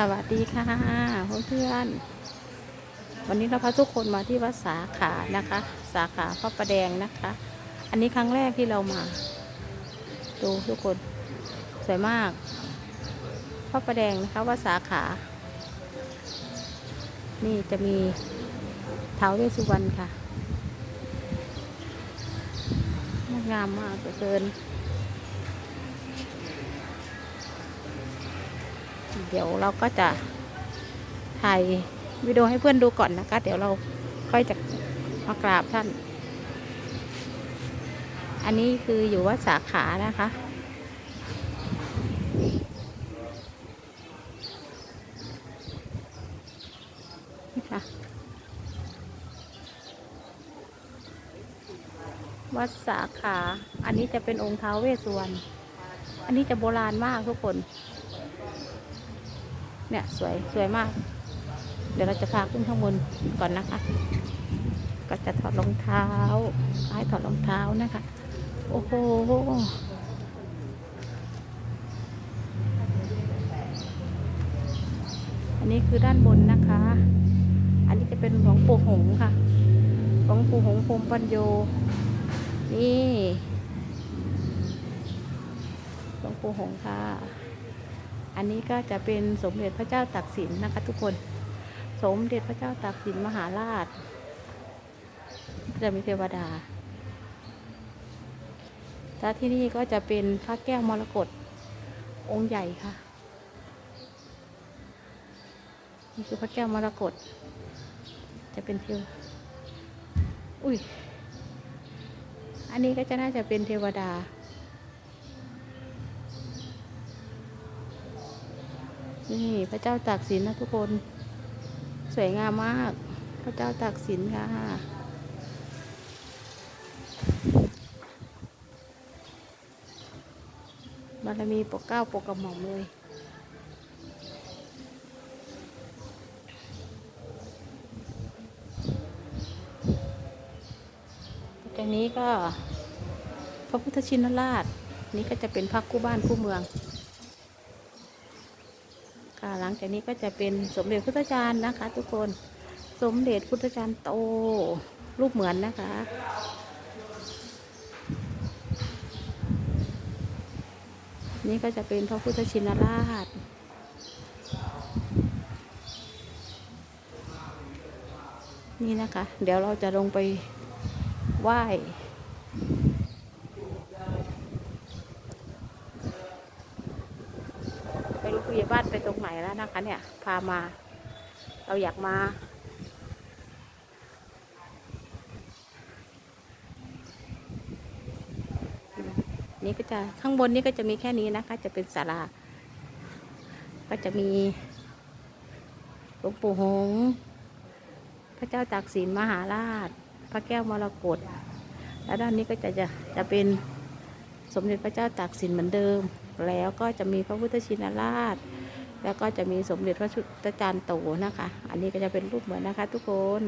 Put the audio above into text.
สวัสดีค่ะเพื่อนๆวันนี้เราพาทุกคนมาที่วัดสาขานะคะ สาขาพระประแดงนะคะ อันนี้ครั้งแรกที่เรามา ดูทุกคนสวยมาก พระประแดงนะคะวัดสาขา นี่จะมีเท้าเวสสุวรรณค่ะงดงามมากเหลือเกิน เดี๋ยวเราก็จะถ่ายวิดีโอให้เพื่อนดูก่อนนะคะ เดี๋ยวเราค่อยจะมากราบท่าน อันนี้คืออยู่วัดสาขานะคะนี่ค่ะวัดสาขา อันนี้จะเป็นองค์ท้าวเวสสุวรรณ อันนี้จะโบราณมากทุกคน เนี่ยสวยสวยมาก เดี๋ยวเราจะพาขึ้นข้างบนก่อนนะคะ ก็จะถอดรองเท้าให้ถอดรองเท้านะคะ โอ้โหอันนี้คือด้านบนนะคะ อันนี้จะเป็นหลวงปู่หงค่ะหลวงปู่หงพรมปัญโย นี่หลวงปู่หงค่ะ อันนี้ก็จะเป็นสมเด็จพระเจ้าตากสินนะคะ ทุกคน สมเด็จพระเจ้าตากสินมหาราช จะมีเทวดาถ้าที่นี่ก็จะเป็นพระแก้วมรกตองค์ใหญ่ค่ะ นี่คือพระแก้วมรกต จะเป็นเทวอุ้ย อันนี้ก็จะน่าจะเป็นเทวดา นี่พระเจ้าตากสินนะทุกคน สวยงามมาก พระเจ้าตากสินค่ะ บารมีปกเก้าปกกระหม่อมเลยจากนี้ก็พระพุทธชินราช นี่ก็จะเป็นพระคู่บ้านคู่เมือง ค่ะ หลังจากนี้ก็จะเป็นสมเด็จพุทธจารย์นะคะ ทุกคนสมเด็จพุทธจารย์โตรูปเหมือนนะคะ นี่ก็จะเป็นพระพุทธชินราชนี่นะคะ เดี๋ยวเราจะลงไปไหว้ ไปรู้ผู้ใหญ่ บ้านไปตรงไหนแล้วนะคะ เนี่ย พามา เราอยากมา นี่ก็จะข้างบนนี่ก็จะมีแค่นี้นะคะ จะเป็นศาลา ก็จะมีหลวงปู่หงส์พระเจ้าตากสินมหาราช พระแก้วมรกต แล้วด้านนี้ก็จะจะจะเป็น สมเด็จพระเจ้าตากสินเหมือนเดิม แล้วก็จะมีพระพุทธชินราช แล้วก็จะมีสมเด็จพระชุตจารย์โตนะคะ อันนี้ก็จะเป็นรูปเหมือนนะคะทุกคน